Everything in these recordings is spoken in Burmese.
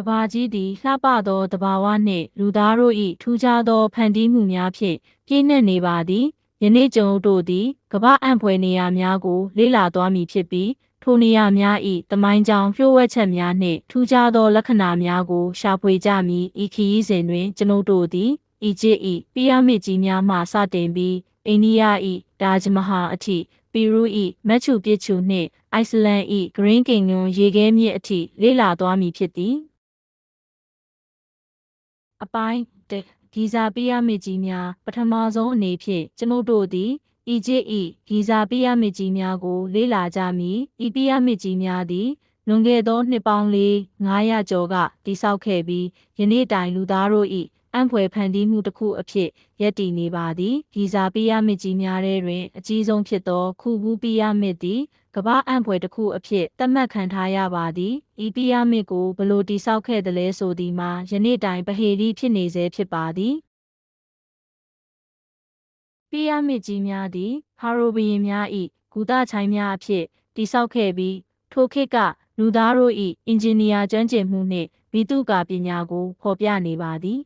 ကဘာကြီးသည်လှပသောတဘာဝနှင့်လူသားတို့၏ထူးခြားသောဖန်တီးမှုများဖြင့်ပြည့်နှက်နေပါသည်ယနေ့ကျွန်ုပ်တို့သည်ကမ္ဘာအံ့ဖွယ်နေရာများကို လေ့လာသွားမည်ဖြစ်ပြီးထိုနေရာများ၏တမိုင်းကြောင်ပြို့ဝှက်ချက်များနှင့်ထူးခြားသောလက္ခဏာများကိုရှာဖွေကြမည်ဤခရီးစဉ်တွင် ကျွန်ုပ်တို့သည်အီဂျစ်၏ပီရမစ်ကြီးများမှစတင်ပြီးအိန္ဒိယ၏ဒါဂျမဟာအထိပီရူ၏မက်ချူပစ်ချူနှင့်အိုက်စလန်၏ဂရင်းကင်ညွန်ရေခဲမြစ်အထိလေ့လာသွားမည်ဖြစ်သည် အပိုင်းတစ်ဂီဇာပီရမစ်ကြီးများ ပထမဆုံးအနေဖြင့်ကျွန်ုပ်တို့သည်အီဂျစ်၏ဂီဇာပီရမစ်ကြီးများကို လေ့လာကြမည်ဤပီရမစ်ကြီးများသည်လွန်ခဲ့သောနှစ်ပေါင်းလေး900ကျော်ကတည်ဆောက်ခဲ့ပြီးယနေ့တိုင်လူသားတို့၏ အံ့ဖွယ်ဖန်တီးမှုတစ်ခုအဖြစ်ရည်တည်နေပါသည်ဂီဇာပီရမစ်ကြီးများထဲတွင် အကြီးဆုံးဖြစ်သောခုဘူးပီရမစ်သည်ကမ္ဘာအံ့ဖွယ်တစ်ခုအဖြစ်သတ်မှတ်ခံထားရပါသည်ဤပီရမစ်ကိုဘလို့တိဆောက်ခဲ့သလဲဆိုသည်မှာယနေ့တိုင်ပဟေရီဖြစ်နေဆဲဖြစ်ပါသည်ပီရမစ်ကြီးများသည်ဖာရိုဘီယင်များ၏ဂူတချိုင်းများအဖြစ်တိဆောက်ခဲ့ပြီးထိုခေတ်ကလူသားတို့၏အင်ဂျင်နီယာကျွမ်းကျင်မှုနှင့်ဗိတုကာပညာကိုဖော်ပြနေပါသည်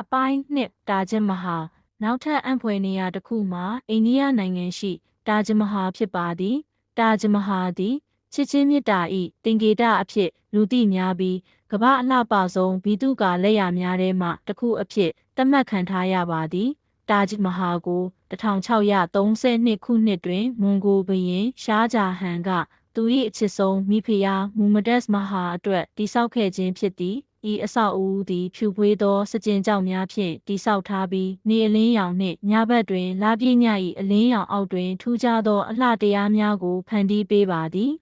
အပိုင်းနှစ်တာဂျမဟာနောက်ထပ်အံ့ဖွယ်နေရာတစ်ခုမှာအိန္ဒိယနိုင်ငံရှိတာဂျမဟာဖြစ်ပါသည်တာဂျမဟာသည်ချစ်ချင်းမြတ်တာဤတင်ကေတအဖြစ်လူသိများပြီးကမ္ဘာအလှပဆုံးဘီတုကာလက်ရာများထဲမှတစ်ခုအဖြစ်သတ်မှတ်ခံထားရပါသည်တာဂျမဟာကို1632ခုနှစ်တွင်မွန်ဂိုဘုရင်ရှားဂျာဟန်ကသူ၏အချစ်ဆုံးမိဖုရားမူမဒက်မဟာအတွက်တိဆောက်ခဲ့ခြင်းဖြစ်သည် ဤအဆောက်အဦသည်ဖြူဖွေးသောစကြင်ကြောက်များဖြင့်တိဆောက်ထားပြီးနေအလင်းရောင်နှင့်ညဘက်တွင်လာပြည့်ည၏အလင်းရောင်အောက်တွင်ထူးခြားသောအလှတရားများကိုဖန်တီးပေးပါသည်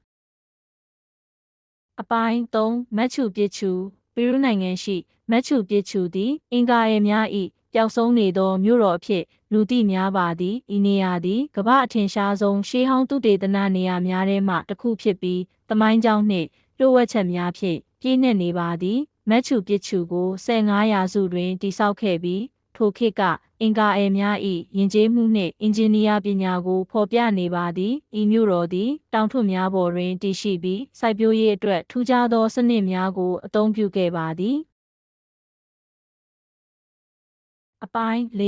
အပိုင်း3မက်ချူပစ်ချူပီရူးနိုင်ငံရှိမက်ချူပစ်ချူသည် အင်ကာရဲများ၏ပျောက်ဆုံးနေသောမြို့တော်အဖြစ်လူသိများပါသည်ဤနေရာသည်ကမ္ဘာအထင်ရှားဆုံးရှေးဟောင်းသုတေသနနေရာများထဲမှတစ်ခုဖြစ်ပြီးသမိုင်းကြောင်းနှင့်လျှို့ဝှက်ချက်များဖြင့်ပြည့်နှက်နေပါသည် မက်ချူပစ်ချူကို15ရာစုတွင်တည်ဆောက်ခဲ့ပြီးထိုခေတ်ကအင်ကာအဲများ၏ယဉ်ကျေးမှုနှင့်အင်ဂျင်နီယာပညာကိုဖော်ပြနေပါသည်ဤမြို့တော်သည်တောင်ထွတ်များပေါ်တွင်တည်ရှိပြီးစိုက်ပျိုးရေးအတွက်ထူးခြားသောစနစ်များကိုအသုံးပြုခဲ့ပါသည်အပိုင်း၄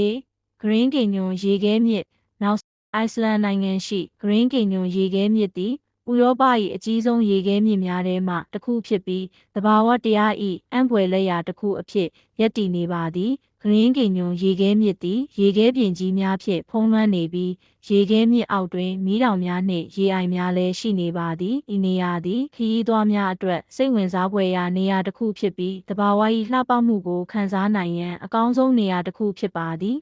Green Canyon ရေခဲမြစ်နောက်အိုက်စလန်နိုင်ငံရှိ Green Canyon ရေခဲမြစ်သည် ဥရောပ၏အကြီးဆုံးရေခဲမြစ်များထဲမှတစ်ခုဖြစ်ပြီးတဘာဝတရား၏အံ့ဖွယ်လက်ရာတစ်ခုအဖြစ်ယက်တည်နေပါသည်ဂရင်းကင်ညွန်ရေခဲမြစ်သည်ရေခဲပြင်ကြီးများဖြင့်ဖုံးလွှမ်းနေပြီးရေခဲမြစ်အောက်တွင်မီးတောင်များနှင့်ရေအိုင်များလည်းရှိနေပါသည်ဤနေရာသည်ခရီးသွားများအတွက်စိတ်ဝင်စားဖွယ်ရာနေရာတစ်ခုဖြစ်ပြီးတဘာဝ၏လှပမှုကိုခံစားနိုင်ရန်အကောင်းဆုံးနေရာတစ်ခုဖြစ်ပါသည်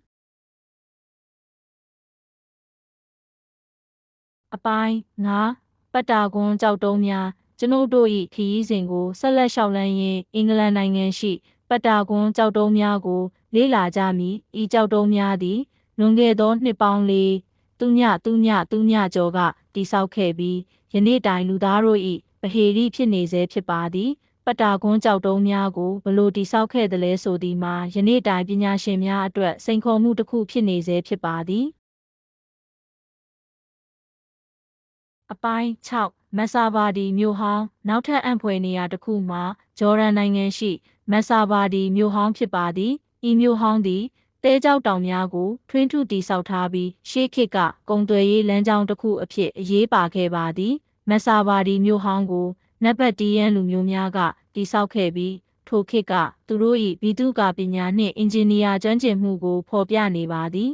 အပိုင်း9 ပတ်တာကွန်ကြောက်တုံးများကျွန်ုပ်တို့၏ခရီးစဉ်ကိုဆက်လက်လျှောက်လန်းရင်းအင်္ဂလန်နိုင်ငံရှိပတ်တာကွန်ကြောက်တုံးများကို လေ့လာကြမည်ဤကြောက်တုံးများသည်လွန်ခဲ့သောနှစ်ပေါင်းလေးသူညသူညသူညကျော်ကတိဆောက်ခဲ့ပြီးယနေ့တိုင်လူသားတို့၏ပဟေရီဖြစ်နေဆဲဖြစ်ပါသည်ပတ်တာကွန်းကြောက်တုံးများကိုဘလို့တိဆောက်ခဲ့သလဲဆိုသည်မှာယနေ့တိုင်ပညာရှင်များအတွက်စိန်ခေါ်မှုတစ်ခုဖြစ်နေဆဲဖြစ်ပါသည် အပိုင်း6မက်ဆာဘာဒီမြို့ဟောင်းနောက်ထပ်အံ့ဖွယ်နေရာတစ်ခုမှာဂျော်ဒန်နိုင်ငံရှိမက်ဆာဘာဒီမြို့ဟောင်းဖြစ်ပါသည်ဤမြို့ဟောင်းသည်တဲကြောက်တောင်များကိုထွင်းထုတီဆောက်ထားပြီးရှေးခေတ်ကကုံသွယ်ရေးလမ်းကြောင်းတစ်ခုအဖြစ်အရေးပါခဲ့ပါသည်မက်ဆာဘာဒီမြို့ဟောင်းကိုနက်ဘတ်တီယန်လူမျိုးများကတိဆောက်ခဲ့ပြီးထိုခေတ်ကသူတို့၏ဘီတုကာပညာနှင့်အင်ဂျင်နီယာကျွမ်းကျင်မှုကိုဖော်ပြနေပါသည်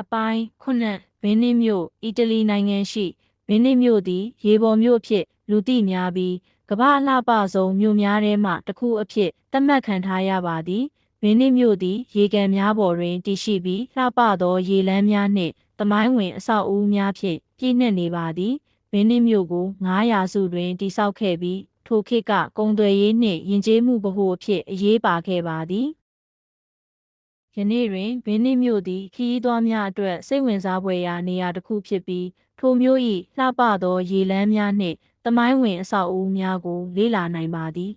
အပိုင်းခုနှစ်ဗင်းနစ်မြို့အီတလီနိုင်ငံရှိဗင်းနစ်မြို့သည် ရေပေါ်မြို့ဖြစ် လူသိများပြီးကမ္ဘာအလှပဆုံးမြို့များထဲမှတစ်ခုအဖြစ်သတ်မှတ်ခံထားရပါသည်ဗင်းနစ်မြို့သည် ရေကန်များပေါ်တွင်တည်ရှိပြီးလှပသော ရေလမ်းများနှင့်သမိုင်းဝင်အဆောက်အဦများဖြင့်ပြည့်နှက်နေပါသည်ဗင်းနစ်မြို့ကို900စုတွင်တည်ဆောက်ခဲ့ပြီးထိုခေတ်ကကုံသွယ်ရေးနှင့်ယဉ်ကျေးမှုဗဟိုအဖြစ်အရေးပါခဲ့ပါသည် ယနေ့တွင်ဘင်းနစ်မြို့သည်ခီးသွားများအတွက်စိတ်ဝင်စားဖွယ်ရာနေရာတစ်ခုဖြစ်ပြီးထိုမြို့၏လှပသောရေလမ်းများနှင့်တမိုင်းဝင်အဆောက်အဦများကို လေ့လာနိုင်ပါသည်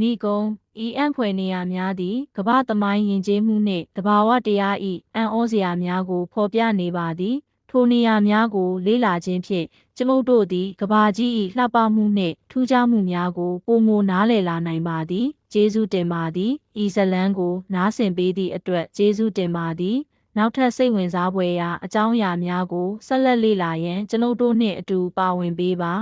နီကုံဤအံ့ဖွယ်နေရာများသည်ကမ္ဘာသမိုင်းယဉ်ကျေးမှုနှင့်တဘာဝတရား၏အံ့ဩစရာများကိုဖော်ပြနေပါသည် ထိုနေရာများကို လေ့လာခြင်းဖြင့်ကျွန်ုပ်တို့သည်ကဘာကြီး၏လှပမှုနှင့်ထူးခြားမှုများကိုပုံမနားလည်လာနိုင်ပါသည်ကျေးဇူးတင်ပါသည်ဤဇလန်းကို နားဆင်ပေးသည့်အတွက်ကျေးဇူးတင်ပါသည်နောက်ထပ်စိတ်ဝင်စားဖွယ်ရာအကြောင်းအရာများကိုဆက်လက်လေ့လာရန်ကျွန်ုပ်တို့နှင့်အတူပါဝင်ပေးပါ